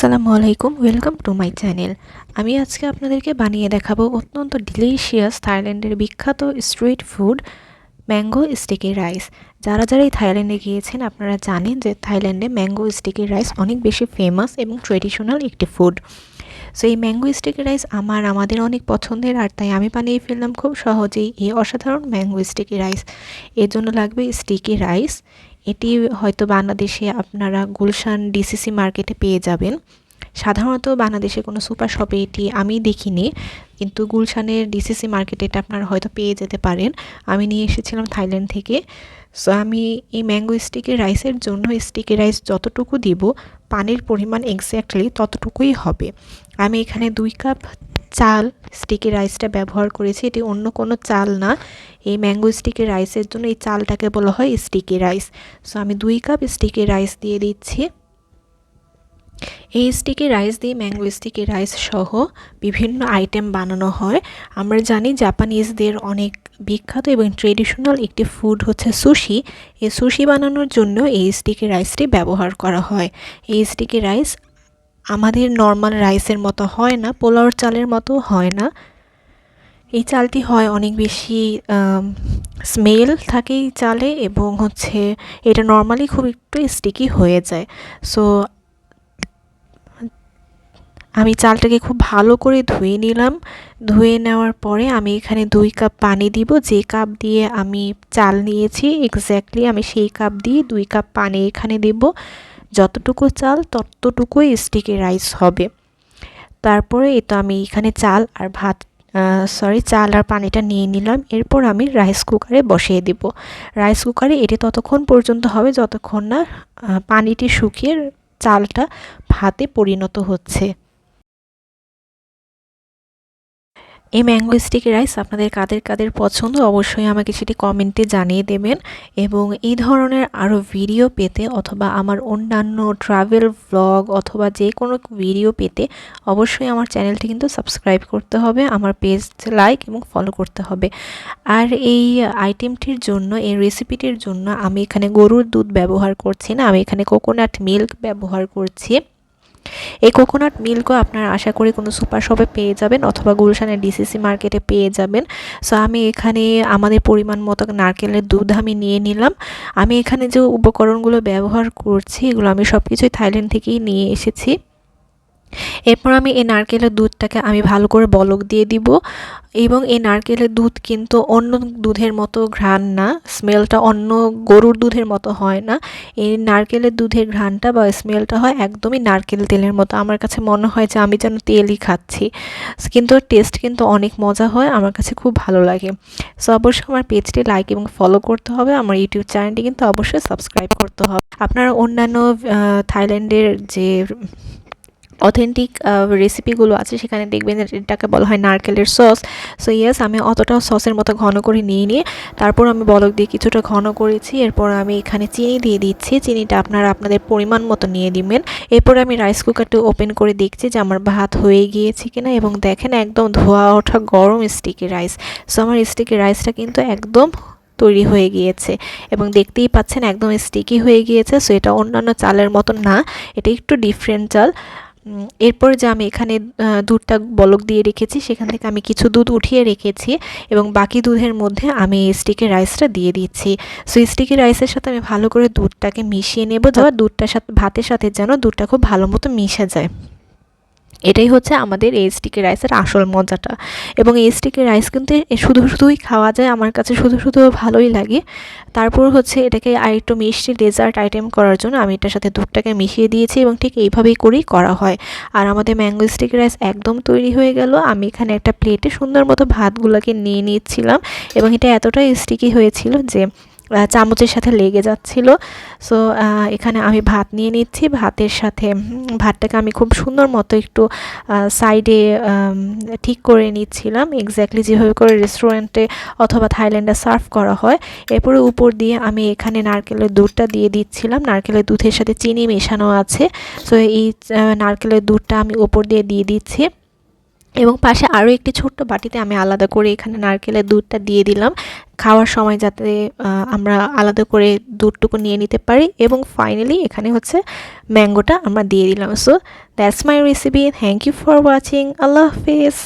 আসসালামু আলাইকুম welcome to my channel. আমি আজকে আপনাদেরকে বানিয়ে দেখাবো অত্যন্ত ডিলিশিয়াস থাইল্যান্ডের বিখ্যাত street food mango sticky rice. যারা যারা এই থাইল্যান্ডে গিয়েছেন, আপনারা জানেন যে থাইল্যান্ডে ম্যাঙ্গো স্টিকি রাইস অনেক বেশি ফেমাস এবং ট্রেডিশনাল একটি ফুড সো এই ম্যাঙ্গো স্টিকি রাইস আমার, আমাদের অনেক পছন্দের আর তাই আমি বানিয়ে ফেললাম খুব সহজেই। এই অসাধারণ ম্যাঙ্গো স্টিকি রাইস। এর জন্য লাগবে স্টিকি রাইস এটি হয়তো বাংলাদেশে আপনারা গুলশান ডিসিসি মার্কেটে পেয়ে যাবেন। সাধারণত বাংলাদেশে কোনো সুপার শপে এটি আমি দেখিনি, কিন্তু গুলশানের ডিসিসি মার্কেটে এটা আপনারা হয়তো পেয়ে যেতে পারেন। আমি নিয়ে এসেছিলাম থাইল্যান্ড থেকে। সো আমি এই ম্যাঙ্গো স্টিকি রাইসের জন্য স্টিকি রাইস যতটুকু দিব, পানির পরিমাণ এক্স্যাক্টলি ততটুকুই হবে। আমি এখানে দুই কাপ চাল স্টিকি রাইসটা ব্যবহার করেছি। এটি অন্য কোনো চাল না। এই ম্যাঙ্গো স্টিকি রাইসের জন্য এই চালটাকে বলা হয় স্টিকি রাইস সো আমি দুই কাপ স্টিকি রাইস দিয়ে দিচ্ছি। এই স্টিকি রাইস দিয়ে ম্যাঙ্গো স্টিকি রাইস সহ বিভিন্ন আইটেম বানানো হয়। আমরা জানি জাপানিজদের অনেক বিখ্যাত এবং ট্রেডিশনাল একটি ফুড হচ্ছে সুশি এই সুশি বানানোর জন্য এই স্টিকি রাইসটি ব্যবহার করা হয়। এই স্টিকি রাইস আমাদের নর্মাল রাইসের মতো হয় না, পোলাওর চালের মতো হয় না। এই চালটি হয় অনেক বেশি স্মেল থাকে এই চালে এবং হচ্ছে এটা নর্মালি খুব একটু স্টিকি হয়ে যায়। সো আমি চালটাকে খুব ভালো করে ধুয়ে নিলাম। ধুয়ে নেওয়ার পরে আমি এখানে দুই কাপ পানি দিব। যে কাপ দিয়ে আমি চাল নিয়েছি এক্স্যাক্টলি আমি সেই কাপ দিয়ে দুই কাপ পানি এখানে দেব। যতটুকু চাল, ততটুকুই স্টিকি রাইস হবে। তারপরে এ তো আমি এখানে চাল আর ভাত সরি চাল আর পানিটা নিয়ে নিলাম। এরপর আমি রাইস কুকারে বসিয়ে দেব। রাইস কুকারে এটি ততক্ষণ পর্যন্ত হবে, যতক্ষণ না পানিটি শুকিয়ে চালটা ভাতে পরিণত হচ্ছে। এই ম্যাঙ্গো স্টিক রাইস আপনাদের কাদের কাদের পছন্দ, অবশ্যই আমাকে সেটি কমেন্টে জানিয়ে দেবেন। এবং এই ধরনের আরও ভিডিও পেতে অথবা আমার অন্যান্য ট্রাভেল ব্লগ অথবা যে কোনো ভিডিও পেতে অবশ্যই আমার চ্যানেলটি কিন্তু সাবস্ক্রাইব করতে হবে, আমার পেজ লাইক এবং ফলো করতে হবে। আর এই আইটেমটির জন্য, এই রেসিপিটির জন্য আমি এখানে গরুর দুধ ব্যবহার করছি না, আমি এখানে কোকোনাট মিল্ক ব্যবহার করছি। এই কোকোনাট মিল্কও আপনার আশা করি কোনো সুপার শপে পেয়ে যাবেন অথবা গুলশানের ডিসিসি মার্কেটে পেয়ে যাবেন। সো আমি এখানে আমাদের পরিমাণ মতো নারকেলের দুধ আমি নিয়ে নিলাম। আমি এখানে যে উপকরণগুলো ব্যবহার করছি, এগুলো আমি সব কিছুই থাইল্যান্ড থেকেই নিয়ে এসেছি। এরপর আমি এই নারকেলের দুধটাকে আমি ভালো করে বলক দিয়ে দিব। এবং এই নারকেলের দুধ কিন্তু অন্য দুধের মতো ঘ্রাণ না, স্মেলটা অন্য গরুর দুধের মতো হয় না। এই নারকেলের দুধের ঘ্রাণটা বা স্মেলটা হয় একদমই নারকেল তেলের মতো। আমার কাছে মনে হয় যে আমি যেন তেলই খাচ্ছি। কিন্তু টেস্ট কিন্তু অনেক মজা হয়, আমার কাছে খুব ভালো লাগে। সো অবশ্যই আমার পেজটি লাইক এবং ফলো করতে হবে। আমার ইউটিউব চ্যানেলটি কিন্তু অবশ্যই সাবস্ক্রাইব করতে হবে। আপনারা অন্যান্য থাইল্যান্ডের যে অথেন্টিক রেসিপিগুলো আছে, সেখানে দেখবেন এটাকে বলা হয় নারকেলের সস সো ইয়েস আমি অতটা সসের মতো ঘন করে নিয়ে নিয়ে তারপর আমি বলক দিয়ে কিছুটা ঘন করেছি। এরপর আমি এখানে চিনি দিয়ে দিচ্ছি। চিনিটা আপনারা আপনাদের পরিমাণ মতো নিয়ে দিবেন এরপর আমি রাইস কুকারটা ওপেন করে দেখছি যে আমার ভাত হয়ে গিয়েছে কিনা এবং দেখেন একদম ধোয়া ওঠা গরম স্টিকি রাইস সো আমার স্টিকি রাইসটা কিন্তু একদম তৈরি হয়ে গিয়েছে এবং দেখতেই পাচ্ছেন একদম স্টিকি হয়ে গিয়েছে। সো এটা অন্যান্য চালের মতন না, এটা একটু ডিফারেন্ট চাল। এরপর যে আমি এখানে দুধটা বলক দিয়ে রেখেছি সেখান থেকে আমি কিছু দুধ উঠিয়ে রেখেছি এবং বাকি দুধের মধ্যে আমি স্টিকের রাইসটা দিয়ে দিচ্ছি। সো স্টিকের রাইসের সাথে আমি ভালো করে দুধটাকে মিশিয়ে নেব যাওয়া দুধটার সাথে ভাতের সাথে যেন দুধটা খুব ভালো মতো মিশে যায়। এটাই হচ্ছে আমাদের এই স্টিকি রাইসের আসল মজাটা। এবং এই স্টিকি রাইস কিন্তু শুধু শুধুই খাওয়া যায়, আমার কাছে শুধু শুধু ভালোই লাগে। তারপর হচ্ছে এটাকে আর একটু মিষ্টি ডেজার্ট আইটেম করার জন্য আমি এটার সাথে দুধটাকে মিশিয়ে দিয়েছি এবং ঠিক এইভাবেই করেই করা হয়। আর আমাদের ম্যাঙ্গো স্টিকি রাইস একদম তৈরি হয়ে গেল। আমি এখানে একটা প্লেটে সুন্দর মতো ভাতগুলোকে নিয়ে নিচ্ছিলাম এবং এটা এতটাই স্টিকি হয়েছিল যে চামচের সাথে লেগে যাচ্ছিল। সো এখানে আমি ভাত নিয়ে নিচ্ছি। ভাতের সাথে ভাতটাকে আমি খুব সুন্দর মতো একটু সাইডে ঠিক করে নিচ্ছিলাম। এক্স্যাক্টলি যেভাবে করে রেস্টুরেন্টে অথবা থাইল্যান্ডে সার্ভ করা হয়। এরপরে উপর দিয়ে আমি এখানে নারকেলের দুধটা দিয়ে দিচ্ছিলাম। নারকেলের দুধের সাথে চিনি মেশানো আছে। সো এই নারকেলের দুধটা আমি উপর দিয়ে দিয়ে দিচ্ছি। এবং পাশে আরও একটি ছোট্ট বাটিতে আমি আলাদা করে এখানে নারকেলের দুধটা দিয়ে দিলাম। খাওয়ার সময় যাতে আমরা আলাদা করে দুধটুকু নিয়ে নিতে পারি এবং ফাইনালি এখানে হচ্ছে ম্যাঙ্গোটা আমরা দিয়ে দিলাম। So that's my recipe thank you for watching Allah Hafiz.